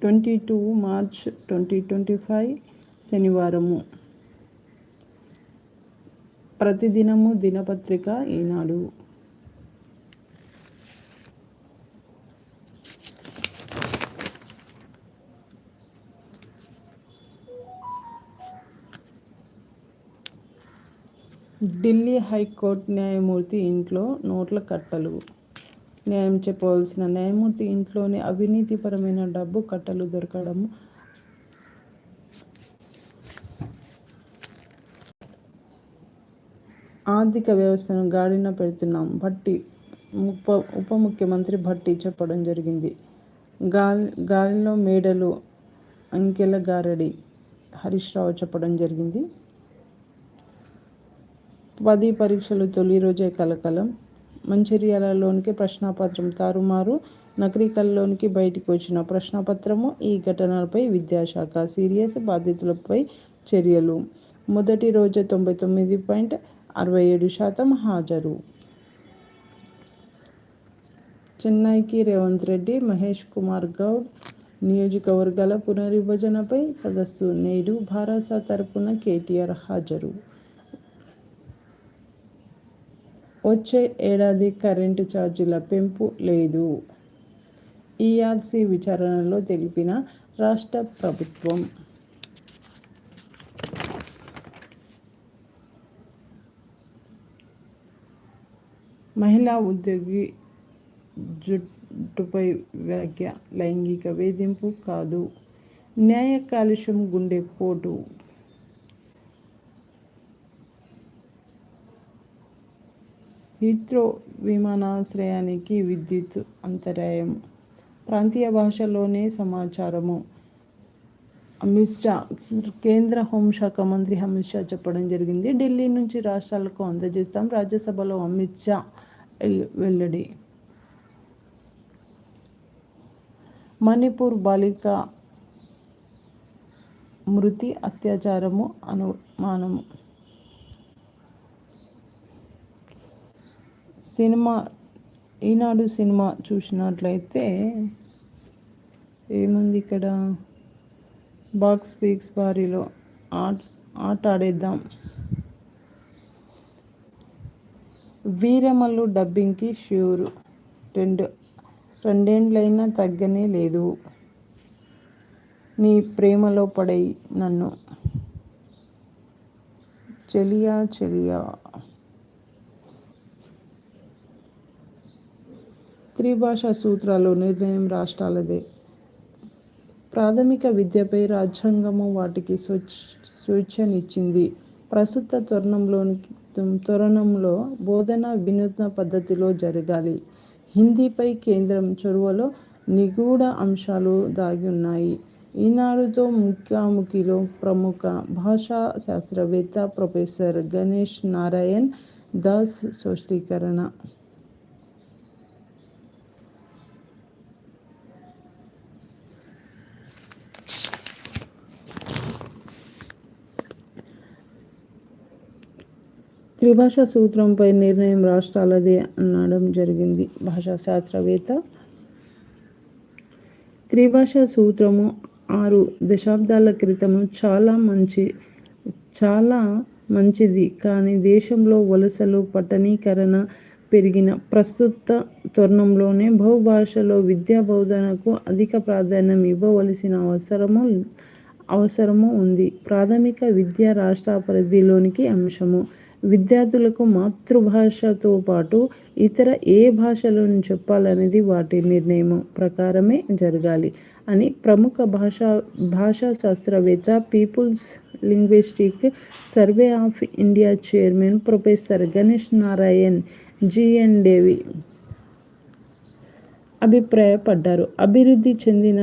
Twenty two March twenty twenty five శనివారము. ప్రతిదినము దినపత్రిక ఈనాడు. ఢిల్లీ హైకోర్టు న్యాయమూర్తి ఇంట్లో నోట్ల కట్టలు. న్యాయం చెప్పవలసిన న్యాయమూర్తి ఇంట్లోనే అవినీతిపరమైన డబ్బు కట్టలు దొరకడము. ఆర్థిక వ్యవస్థను గాడిన పెడుతున్నాం. భట్టి ఉప ఉప ముఖ్యమంత్రి భట్టి చెప్పడం జరిగింది. గాలి గాలిలో మేడలు అంకెల గారడి హరీష్ రావు చెప్పడం జరిగింది. పది పరీక్షలు తొలి రోజే కలకలం. మంచిర్యాలలోనికి ప్రశ్నాపత్రం తారుమారు. నకరికల్లోనికి బయటికి వచ్చిన ప్రశ్నపత్రము ఈ ఘటనలపై విద్యాశాఖ సీరియస్ బాధితులపై చర్యలు. మొదటి రోజు తొంభై తొమ్మిది పాయింట్ అరవై ఏడు శాతం హాజరు. చెన్నైకి రేవంత్ రెడ్డి మహేష్ కుమార్ గౌడ్ నియోజకవర్గాల పునర్విభజనపై సదస్సు నేడు భారస తరపున కేటీఆర్ హాజరు. వచ్చే ఏడాది కరెంటు ఛార్జీల పెంపు లేదు. ఈఆర్సీ విచారణలో తెలిపిన రాష్ట్ర ప్రభుత్వం. మహిళా ఉద్యోగి జుట్టుపై వ్యాఖ్య లైంగిక వేధింపు కాదు. న్యాయ కాలుష్యం గుండె హీత్రో విమానాశ్రయానికి విద్యుత్ అంతరాయం. ప్రాంతీయ భాషలోనే సమాచారము. అమిత్ షా కేంద్ర హోంశాఖ మంత్రి అమిత్ షా చెప్పడం జరిగింది. ఢిల్లీ నుంచి రాష్ట్రాలకు అందజేస్తాం. రాజ్యసభలో అమిత్ షా వెల్లడి. మణిపూర్ బాలిక మృతి అత్యాచారము అనుమానము. సినిమా ఈనాడు సినిమా చూసినట్లయితే ఏముంది ఇక్కడ? బాక్స్ పీక్స్ బారీలో ఆట ఆట ఆడేద్దాం. వీరమల్లు డబ్బింగ్కి ష్యూర్. రెండు రెండేండ్లైనా తగ్గనే లేదు. నీ ప్రేమలో పడై నన్ను. చెలియా చెలియా. త్రిభాషా సూత్రాలు నిర్ణయం రాష్ట్రాలదే. ప్రాథమిక విద్యపై రాజ్యాంగము వాటికి స్వచ్ఛ స్వేచ్ఛనిచ్చింది. ప్రస్తుత తరుణంలోనికి తరుణంలో బోధన వినూత్న పద్ధతిలో జరగాలి. హిందీపై కేంద్రం చొరవలో నిగూఢ అంశాలు దాగి ఉన్నాయి ఈనాడుతో ముఖాముఖిలో ప్రముఖ భాషా శాస్త్రవేత్త ప్రొఫెసర్ గణేష్ నారాయణ్ దాస్ స్పష్టీకరణ త్రిభాషా సూత్రంపై నిర్ణయం రాష్ట్రాలదే అనడం జరిగింది. భాషా శాస్త్రవేత్త త్రిభాషా సూత్రము ఆరు దశాబ్దాల క్రితము చాలా మంచి చాలా మంచిది. కానీ దేశంలో వలసలు పట్టణీకరణ పెరిగిన ప్రస్తుత తరుణంలోనే బహుభాషలో విద్యా బోధనకు అధిక ప్రాధాన్యం ఇవ్వవలసిన అవసరము అవసరము ఉంది. ప్రాథమిక విద్య రాష్ట్ర పరిధిలోనికి అంశము. విద్యార్థులకు మాతృభాషతో పాటు ఇతర ఏ భాషలను చెప్పాలనేది వాటి నిర్ణయం ప్రకారమే జరగాలి అని ప్రముఖ భాషా భాషా శాస్త్రవేత్త People's Linguistic Survey of India chairman professor Ganesh Narayan G N Devy అభిప్రాయపడ్డారు. అభివృద్ధి చెందిన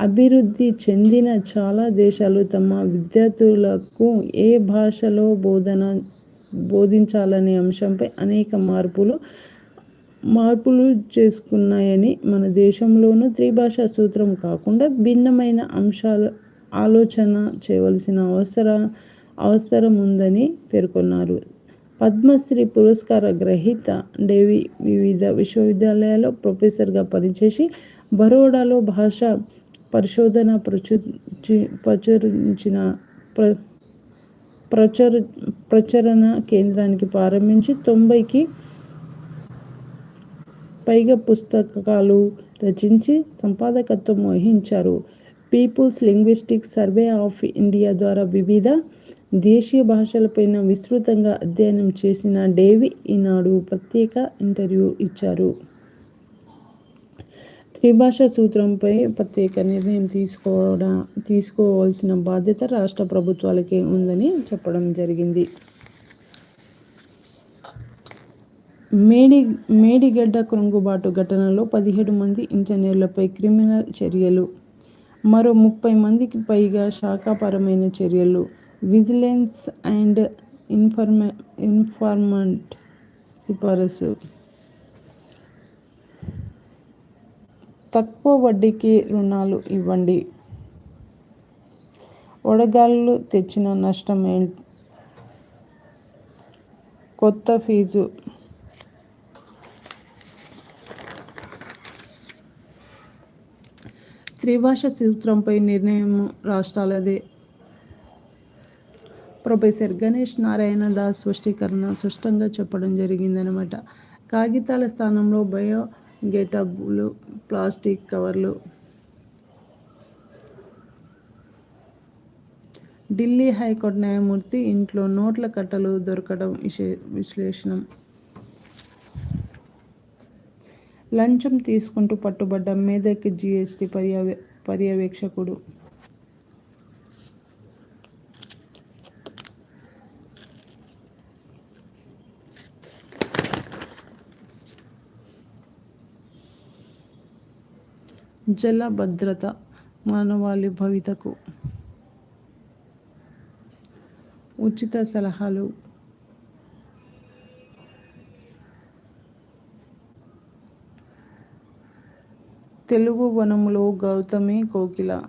అభివృద్ధి చెందిన చాలా దేశాలు తమ విద్యార్థులకు ఏ భాషలో బోధన బోధించాలనే అంశంపై అనేక మార్పులు మార్పులు చేసుకున్నాయని మన దేశంలోనూ త్రిభాషా సూత్రం కాకుండా భిన్నమైన అంశాలు ఆలోచన చేయవలసిన అవసర అవసరం ఉందని పేర్కొన్నారు. పద్మశ్రీ పురస్కార గ్రహీత డేవి వివిధ విశ్వవిద్యాలయాల్లో ప్రొఫెసర్గా పనిచేసి బరోడాలో భాష పరిశోధన ప్రచురించి ప్రచురించిన ప్ర ప్రచుర ప్రచురణ కేంద్రానికి ప్రారంభించి తొంభైకి పైగా పుస్తకాలు రచించి సంపాదకత్వం వహించారు. People's Linguistic Survey of India ద్వారా వివిధ దేశీయ భాషలపైన విస్తృతంగా అధ్యయనం చేసిన డేవి ఈనాడు ప్రత్యేక ఇంటర్వ్యూ ఇచ్చారు. త్రిభాష సూత్రంపై ప్రత్యేక నిర్ణయం తీసుకోవడం తీసుకోవాల్సిన బాధ్యత రాష్ట్ర ప్రభుత్వాలకే ఉందని చెప్పడం జరిగింది. మేడి మేడిగడ్డ కృంగుబాటు ఘటనలో పదిహేడు మంది ఇంజనీర్లపై క్రిమినల్ చర్యలు మరో ముప్పై మందికి పైగా శాఖాపరమైన చర్యలు విజిలెన్స్ అండ్ ఇన్ఫర్మ ఇన్ఫార్మెంట్ సిఫారసు తక్కువ వడ్డీకి రుణాలు ఇవ్వండి. వడగాళ్ళు తెచ్చిన నష్టం కొత్త ఫీజు. త్రిభాష సూత్రంపై నిర్ణయం రాష్ట్రాలదే. ప్రొఫెసర్ గణేష్ నారాయణ దాస్ స్పష్టీకరణ స్పష్టంగా చెప్పడం జరిగిందనమాట కాగితాల స్థానంలో బయో గెటబులు ప్లాస్టిక్ కవర్లు. ఢిల్లీ హైకోర్టు న్యాయమూర్తి ఇంట్లో నోట్ల కట్టలు దొరకడం విశ్లేషణం. లంచం తీసుకుంటూ పట్టుబడ్డ మేదక్ జీఎస్టీ పర్యవే పర్యవేక్షకుడు. జల భద్రత మానవాళి భవితకు ఉచిత సలహాలు. తెలుగు వనములో గౌతమి కోకిల.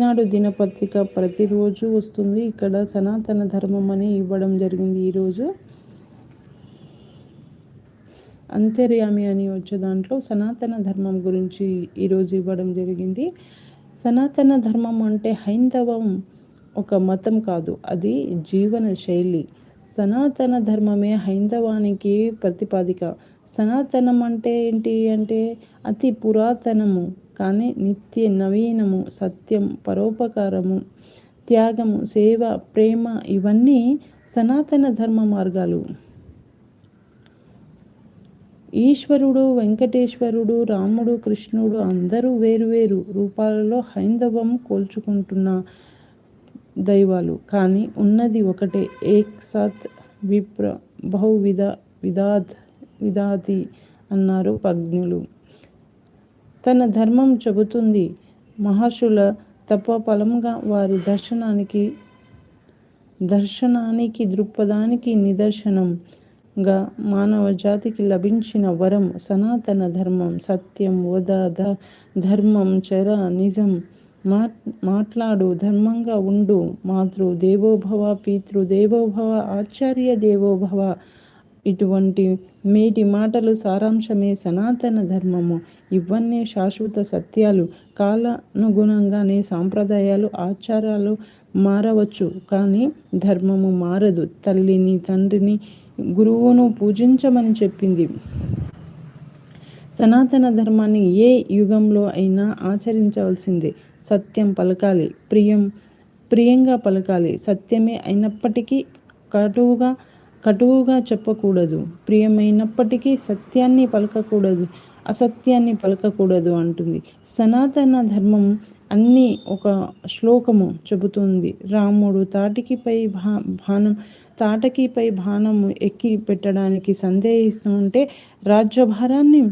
ఈనాడు దినపత్రిక ప్రతిరోజు వస్తుంది. ఇక్కడ సనాతన ధర్మం అని ఇవ్వడం జరిగింది ఈరోజు. అంతర్యామి అని వచ్చే దాంట్లో సనాతన ధర్మం గురించి ఈరోజు ఇవ్వడం జరిగింది. సనాతన ధర్మం అంటే హైందవం ఒక మతం కాదు. అది జీవన శైలి. సనాతన ధర్మమే హైందవానికి ప్రతిపాదిక. సనాతనం అంటే ఏంటి అంటే అతి పురాతనము. కానీ నిత్య నవీనము సత్యం పరోపకారము త్యాగము సేవ ప్రేమ ఇవన్నీ సనాతన ధర్మ మార్గాలు. ఈశ్వరుడు వెంకటేశ్వరుడు రాముడు కృష్ణుడు అందరూ వేరువేరు రూపాలలో హైందవం కోల్చుకుంటున్న దైవాలు. కానీ ఉన్నది ఒకటే ఏక్ సత్ విప్ర బహువిధ విధాత్ విధాతి అన్నారు పజ్ఞులు. తన ధర్మం చెబుతుంది. మహర్షుల తప్ప వారి దర్శనానికి దర్శనానికి దృక్పథానికి నిదర్శనంగా మానవ జాతికి లభించిన వరం సనాతన ధర్మం సత్యం ఓదా ధర్మం చర నిజం మా మాట్లాడు ధర్మంగా ఉండు మాతృ దేవోభవ పితృ దేవోభవ ఆచార్య దేవోభవ ఇటువంటి మీటి మాటలు సారాంశమే సనాతన ధర్మము. ఇవన్నీ శాశ్వత సత్యాలు. కాలానుగుణంగానే సాంప్రదాయాలు ఆచారాలు మారవచ్చు. కానీ ధర్మము మారదు. తల్లిని తండ్రిని గురువును పూజించమని చెప్పింది. సనాతన ధర్మాన్ని ఏ యుగంలో అయినా ఆచరించవలసిందే. సత్యం పలకాలి. ప్రియం ప్రియంగా పలకాలి. సత్యమే అయినప్పటికీ కటువుగా కటువుగా చెప్పకూడదు. ప్రియమైనప్పటికీ సత్యాన్ని పలకకూడదు. అసత్యాన్ని పలకకూడదు అంటుంది. సనాతన ధర్మం అన్నీ ఒక శ్లోకము చెబుతుంది. రాముడు తాటికిపై భా బాణం తాటకిపై బాణము ఎక్కి పెట్టడానికి సందేహిస్తూ ఉంటే రాజ్యభారాన్ని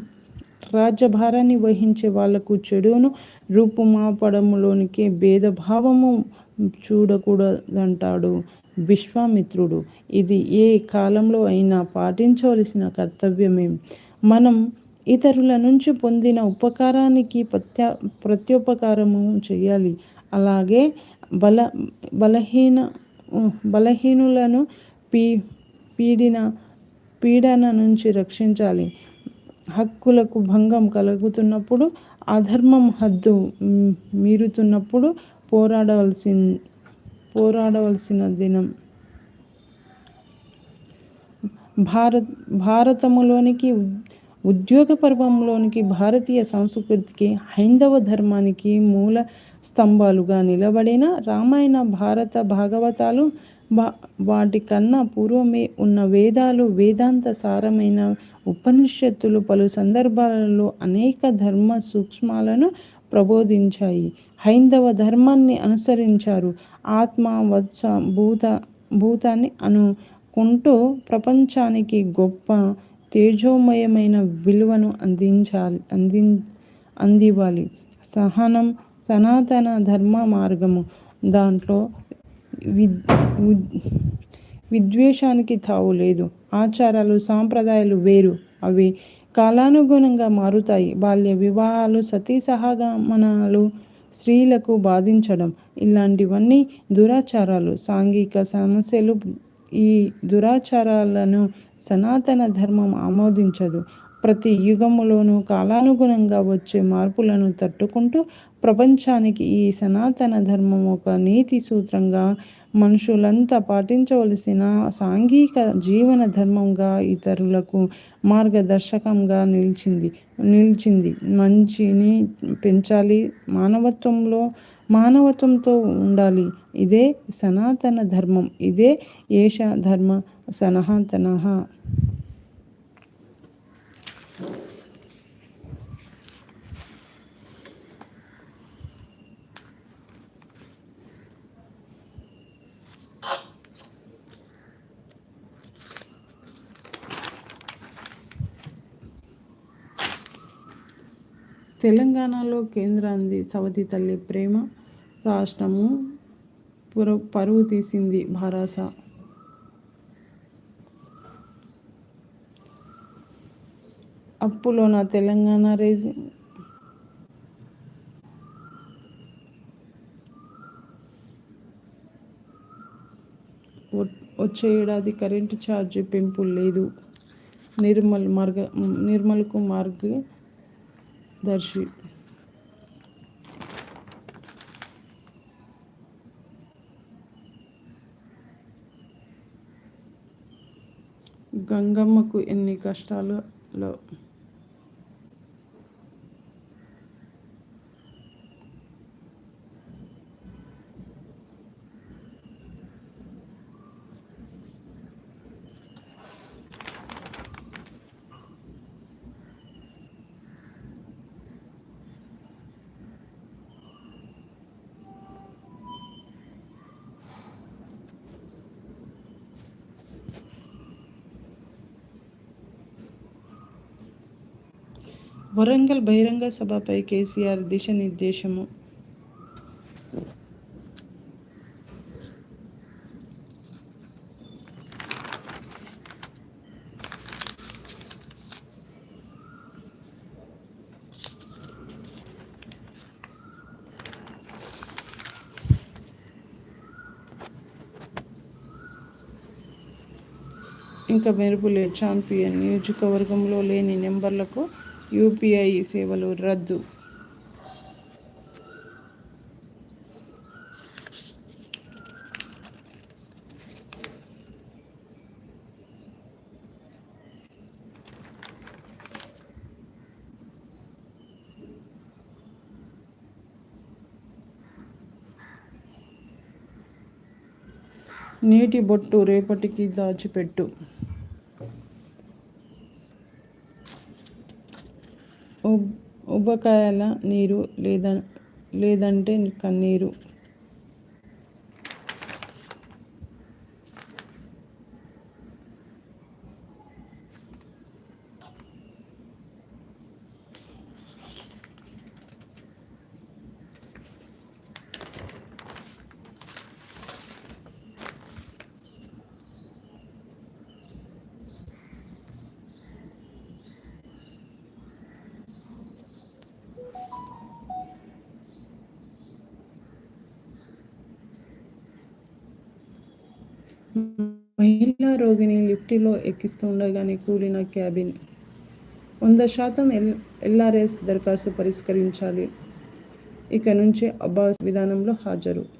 రాజ్యభారాన్ని వహించే వాళ్ళకు చెడును రూపుమాపడంలోనికి భేదభావము చూడకూడదంటాడు. విశ్వామిత్రుడు. ఇది ఏ కాలంలో అయినా పాటించవలసిన కర్తవ్యమే. మనం ఇతరుల నుంచి పొందిన ఉపకారానికి ప్రత్య ప్రత్యుపకారము చేయాలి. అలాగే బల బలహీన బలహీనులను పీ పీడిన పీడన నుంచి రక్షించాలి. హక్కులకు భంగం కలుగుతున్నప్పుడు అధర్మం హద్దు మీరుతున్నప్పుడు పోరాడవలసి పోరాడవలసిన దినం. భారత్ భారతములోనికి ఉద్యోగ పర్వంలోనికి భారతీయ సంస్కృతికి హైందవ ధర్మానికి మూల స్తంభాలుగా నిలబడిన రామాయణ భారత భాగవతాలు వాటి కన్నా పూర్వమే ఉన్న వేదాలు వేదాంత సారమైన ఉపనిషత్తులు పలు సందర్భాలలో అనేక ధర్మ సూక్ష్మాలను ప్రబోధించాయి. హైందవ ధర్మాన్ని అనుసరించారు. ఆత్మ వత్స భూత భూతాన్ని అనుకుంటూ ప్రపంచానికి గొప్ప తేజోమయమైన విలువను అందించాలి అంది అందివ్వాలి. సహనం సనాతన ధర్మ మార్గము. దాంట్లో విద్ విద్వేషానికి తావు లేదు. ఆచారాలు సాంప్రదాయాలు వేరు. అవి కాలానుగుణంగా మారుతాయి. బాల్య వివాహాలు సతీ సహగమనాలు స్త్రీలకు బాధించడం ఇలాంటివన్నీ దురాచారాలు. సాంఘిక సమస్యలు ఈ దురాచారాలను సనాతన ధర్మం ఆమోదించదు. ప్రతి యుగములోనూ కాలానుగుణంగా వచ్చే మార్పులను తట్టుకుంటూ ప్రపంచానికి ఈ సనాతన ధర్మం ఒక నీతి సూత్రంగా మనుషులంతా పాటించవలసిన సాంఘిక జీవన ధర్మంగా ఇతరులకు మార్గదర్శకంగా నిలిచింది నిలిచింది. మంచిని పెంచాలి మానవత్వంలో మానవత్వంతో ఉండాలి. ఇదే సనాతన ధర్మం. ఇదే ఏష ధర్మ సనాతన తెలంగాణలో కేంద్రాంది సవతి తల్లి ప్రేమ రాష్ట్రము పుర పరువు తీసింది భారాస. అప్పులో నా తెలంగాణ రేజ్ వచ్చే ఏడాది కరెంటు ఛార్జ్ పెంపు లేదు. నిర్మల్ మార్గ నిర్మల్కు మార్గ దర్శి గంగమ్మకు ఎన్ని కష్టాలలో వరంగల్ బహిరంగ సభపై కేసీఆర్ దిశానిర్దేశము ఇంకా మెరుపులే ఛాంపియన్ నియోజకవర్గంలో లేని నెంబర్లకు యూపీఐ సేవలు రద్దు. నీటి బొట్టు రేపటికి దాచిపెట్టు. ఉబ్బకాయల నీరు లేద లేదంటే కన్నీరు మహిళా రోగిని లిఫ్టులో ఎక్కిస్తుండగానే కూలిన క్యాబిన్. వంద శాతం ఎల్ ఎల్ఆర్ఎస్ దరఖాస్తు పరిష్కరించాలి. ఇక నుంచి అబ్బాస్ విధానంలో హాజరు.